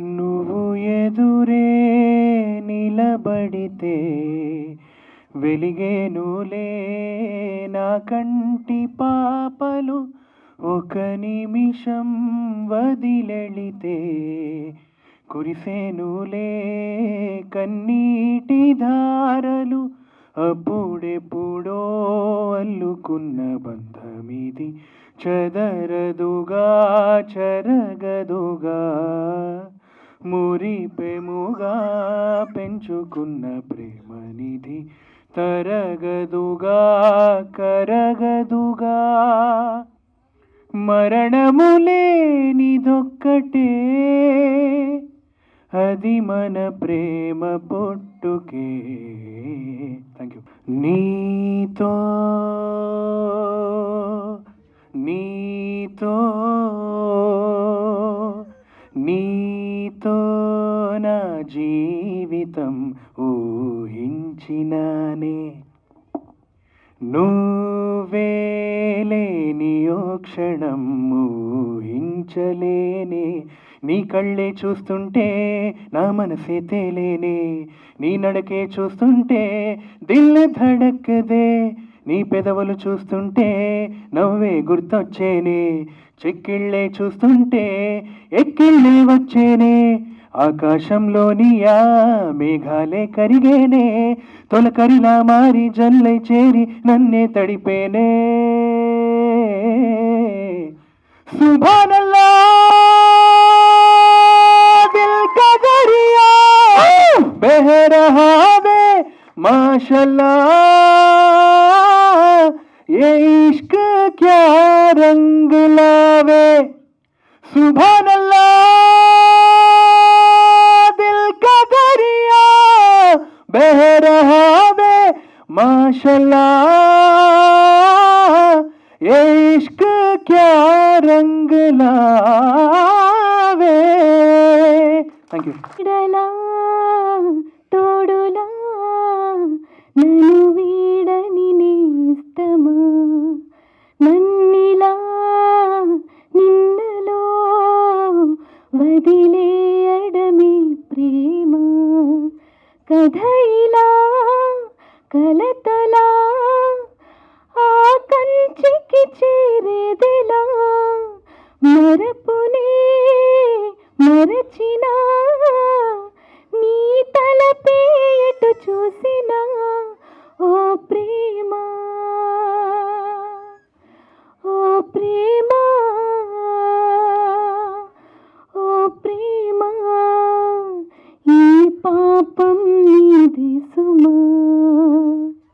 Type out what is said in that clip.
నువ్వు ఎదురే నిలబడితే వెలిగేనులే నా కంటి పాపలు. ఒక నిమిషం వదిలెళితే కురిసేనులే కన్నీటి ధారలు. అప్పుడెప్పుడో అల్లుకున్న బంధమిది చదరదుగా చరగదుగా మురిపెముగా పెంచుకున్న ప్రేమనిధి తరగదుగా కరగదుగా. మరణము లేనిదొక్కటే అది మన ప్రేమ పొట్టుకే. థ్యాంక్ యూ నీతో నీతో నీతో నా జీవితం ఊహించినానే. నువ్వేలేని క్షణం ఊహించలేనే. నీ కళ్ళే చూస్తుంటే నా మనసే తేలేనే. నీ నడకే చూస్తుంటే దిల్ ధడక్కదే. నీ పెదవులు చూస్తుంటే నవ్వే గుర్తొచ్చేనే చెక్కిళ్ళే చూస్తుంటే ఎక్కిళ్ళే వచ్చేనే ఆకాశంలోని ఆ మేఘాలే కరిగేనే తొలకరిలా మారి జల్లై చేరి నన్నే తడిపేనే సుభానల్లా దిల్ का दरिया बह रहा है माशाल्लाह ये इश्क क्या रंग लावे? अल्लाह, दिल का दरिया बह रहा है, माशाल्लाह। ये इश्क क्या रंग लावे? थैंक यू కథ కలతలా ఆ కంచికి చేరేదిలా మరపునే మరచినా